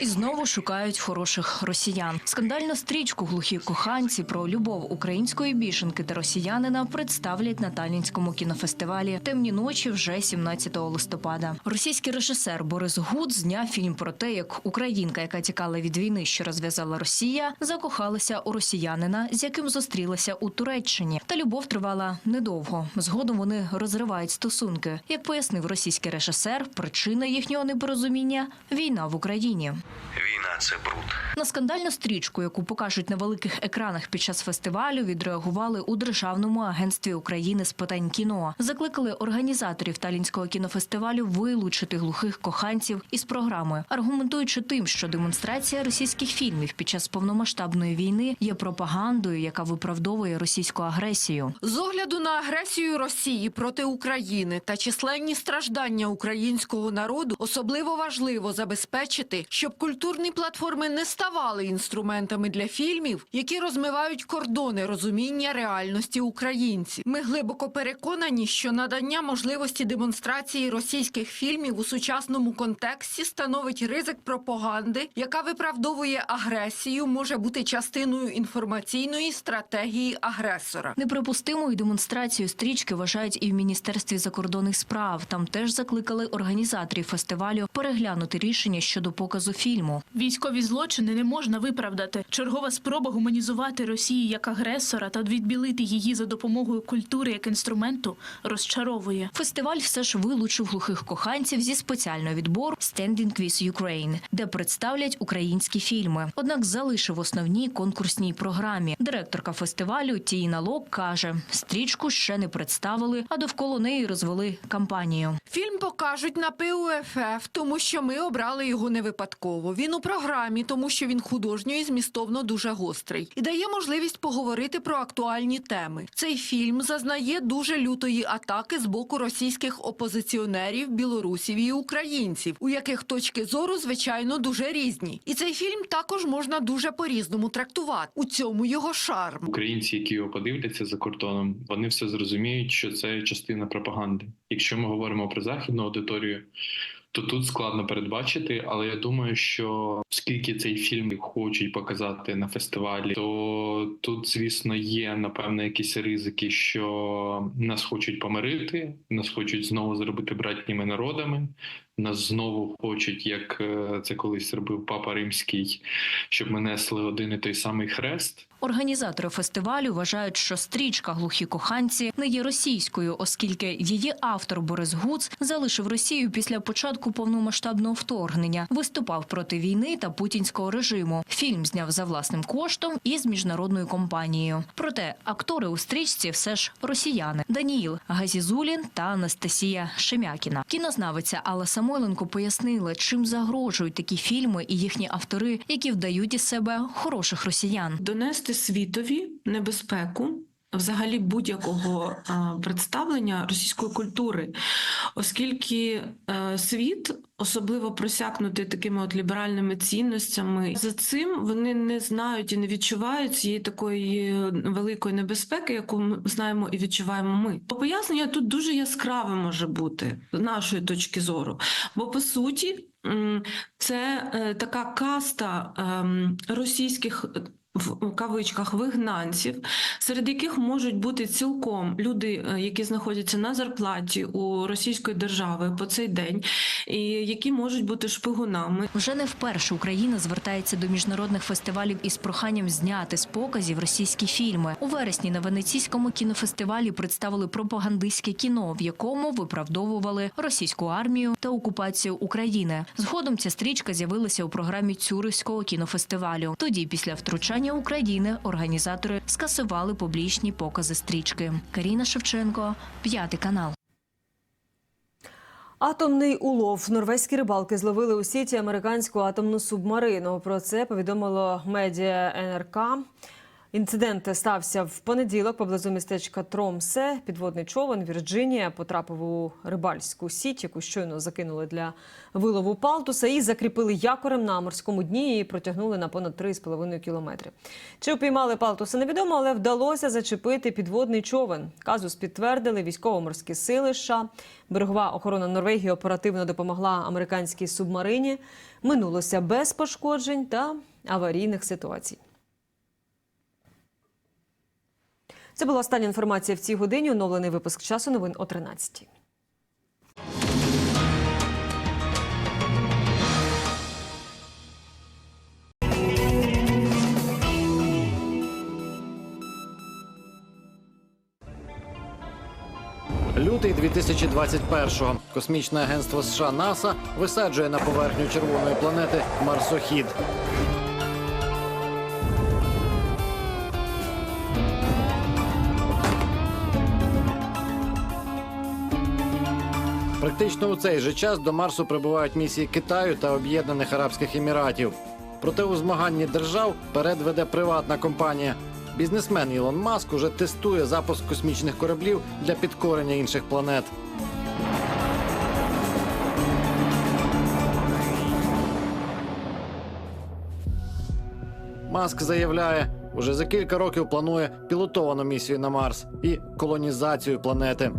І знову шукають хороших росіян. Скандальну стрічку глухі коханці про любов української біженки та росіянина представлять на Талінському кінофестивалі Темні ночі вже 17 листопада. Російський режисер Борис Гуд зняв фільм про те, як українка, яка тікала від війни, що розв'язала Росія, закохалася у росіянина, з яким зустрілася у Туреччині. Та любов тривала недовго. Згодом вони розривають стосунки. Як пояснив російський режисер, причина їхнього непорозуміння війна в Україні. Війна це бруд. На скандальну стрічку, яку покажуть на великих екранах під час фестивалю, відреагували у Державному агентстві України з питань кіно. Закликали організаторів Талінського кінофестивалю вилучити глухих коханців із програми, аргументуючи тим, що демонстрація російських фільмів під час повномасштабної війни є пропагандою, яка виправдовує російську агресію. З огляду на агресію Росії проти України та численні страждання українського народу особливо важливо забезпечити, щоб культурні платформи не ставали інструментами для фільмів, які розмивають кордони розуміння реальності українців. Ми глибоко переконані, що надання можливості демонстрації російських фільмів у сучасному контексті становить ризик пропаганди, яка виправдовує агресію, може бути частиною інформаційної стратегії агресора. Неприпустимою демонстрацію стрічки вважають і в міністерстві закордонних справ. Там теж закликали організаторів фестивалю переглянути рішення щодо показу фільму. Військові злочини не можна виправдати. Чергова спроба гуманізувати Росію як агресора та відбілити її за допомогою культури як інструменту розчаровує. Фестиваль все ж вилучив глухих коханців зі спеціального відбору Standing with Ukraine, де представлять українські фільми. Однак залишив основній конкурсній програмі. Директорка фестивалю Тіна Лок каже: стрічку ще не представили, а довкола неї розвели кампанію. Фільм покажуть на ПУФФ, тому що ми обрали його не випадково. Він у програмі, тому що він художньо і змістовно дуже гострий і дає можливість поговорити про актуальні теми. Цей фільм зазнає дуже лютої атаки з боку російських опозиціонерів, білорусів і українців, у яких точки зору звичайно дуже різні. І цей фільм також можна дуже по-різному трактувати. У цьому його шарм. Українці, які його подивляться за кордоном, вони все зрозуміють, що це частина пропаганди. Якщо ми говоримо про західну аудиторію, то тут складно передбачити, але я думаю, що оскільки цей фільм хочуть показати на фестивалі, то тут, звісно, є напевно якісь ризики, що нас хочуть помирити, нас хочуть знову зробити братніми народами. Нас знову хочуть, як е, це колись робив папа римський, щоб ми несли один і той самий хрест. Організатори фестивалю вважають, що стрічка глухі коханці не є російською, оскільки її автор Борис Гуц залишив Росію після початку повномасштабного вторгнення, виступав проти війни та путінського режиму. Фільм зняв за власним коштом і з міжнародною компанією. Проте актори у стрічці все ж росіяни Даніїл Газізулін та Анастасія Шемякіна. Кінознавиця Алла Самойленко пояснила, чим загрожують такі фільми і їхні автори, які вдають із себе хороших росіян. донести світові небезпеку. Взагалі будь-якого представлення російської культури, оскільки е, світ особливо просякнутий такими от ліберальними цінностями, за цим вони не знають і не відчувають цієї такої великої небезпеки, яку ми знаємо і відчуваємо ми. Пояснення тут дуже яскраве може бути з нашої точки зору, бо по суті. Це е, така каста ем, російських в кавичках вигнанців, серед яких можуть бути цілком люди, е, які знаходяться на зарплаті у російської держави по цей день, і які можуть бути шпигунами. Вже не вперше Україна звертається до міжнародних фестивалів із проханням зняти з показів російські фільми. У вересні на венеційському кінофестивалі представили пропагандистське кіно, в якому виправдовували російську армію та окупацію України. Згодом ця стрічка з'явилася у програмі Цюрихського кінофестивалю. Тоді, після втручання України, організатори скасували публічні покази стрічки. Каріна Шевченко, п'ятий канал. Атомний улов. Норвезькі рибалки зловили у сіті американську атомну субмарину. Про це повідомило медіа НРК. Інцидент стався в понеділок поблизу містечка Тромсе. Підводний човен Вірджинія потрапив у рибальську сіть, яку щойно закинули для вилову палтуса, і закріпили якорем на морському дні і протягнули на понад 3,5 кілометри. Чи упіймали палтуса, невідомо, але вдалося зачепити підводний човен. Казус підтвердили військово-морські сили США. Берегова охорона Норвегії оперативно допомогла американській субмарині. Минулося без пошкоджень та аварійних ситуацій. Це була остання інформація в цій годині. Оновлений випуск часу новин о 13. Лютий 2021-го. Космічне агентство США НАСА висаджує на поверхню червоної планети Марсохід. Практично у цей же час до Марсу прибувають місії Китаю та Об'єднаних Арабських Еміратів. Проте у змаганні держав перед веде приватна компанія. Бізнесмен Ілон Маск уже тестує запуск космічних кораблів для підкорення інших планет. Маск заявляє, уже за кілька років планує пілотовану місію на Марс і колонізацію планети.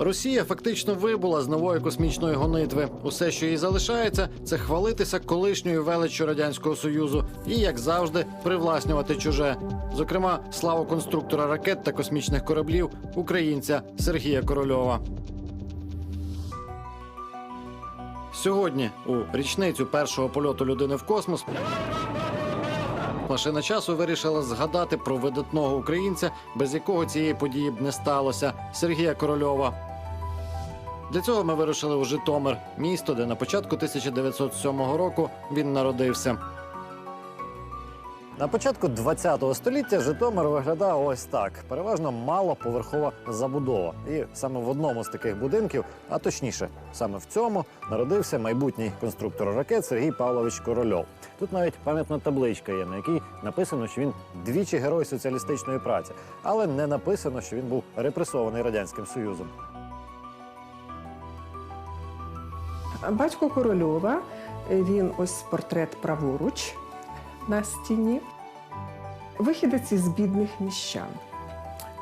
Росія фактично вибула з нової космічної гонитви. Усе, що їй залишається, це хвалитися колишньою величчю радянського союзу і, як завжди, привласнювати чуже. Зокрема, славу конструктора ракет та космічних кораблів українця Сергія Корольова. Сьогодні, у річницю першого польоту людини в космос, машина часу вирішила згадати про видатного українця, без якого цієї події б не сталося Сергія Корольова. Для цього ми вирушили у Житомир, місто, де на початку 1907 року він народився. На початку ХХ століття Житомир виглядав ось так: переважно малоповерхова забудова. І саме в одному з таких будинків, а точніше, саме в цьому, народився майбутній конструктор ракет Сергій Павлович Корольов. Тут навіть пам'ятна табличка є, на якій написано, що він двічі герой соціалістичної праці, але не написано, що він був репресований радянським союзом. Батько Корольова, він ось портрет праворуч на стіні. Вихідець із бідних міщан.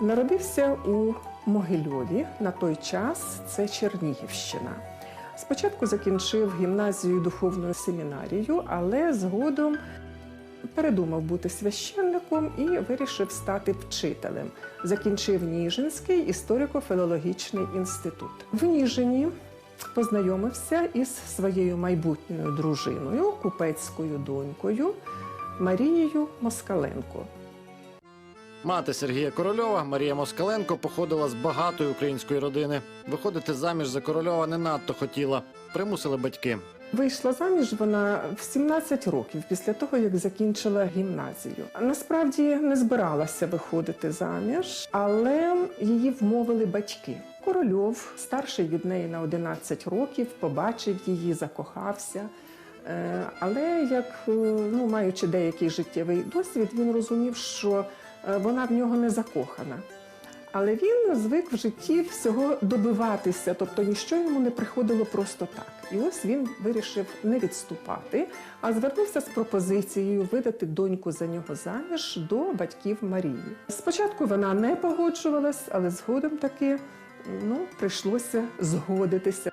Народився у Могильові. На той час це Чернігівщина. Спочатку закінчив гімназію духовну семінарію, але згодом передумав бути священником і вирішив стати вчителем. Закінчив Ніжинський історико-філологічний інститут. В Ніжині познайомився із своєю майбутньою дружиною, купецькою донькою Марією Москаленко. Мати Сергія Корольова Марія Москаленко походила з багатої української родини. Виходити заміж за Корольова не надто хотіла. Примусили батьки. Вийшла заміж вона в 17 років після того, як закінчила гімназію. Насправді не збиралася виходити заміж, але її вмовили батьки. Корольов, старший від неї на 11 років, побачив її, закохався. Е, Але як е, ну, маючи деякий життєвий досвід, він розумів, що е, вона в нього не закохана. Але він звик в житті всього добиватися, тобто ніщо йому не приходило просто так. І ось він вирішив не відступати, а звернувся з пропозицією видати доньку за нього заміж до батьків Марії. Спочатку вона не погоджувалась, але згодом таки ну, прийшлося згодитися.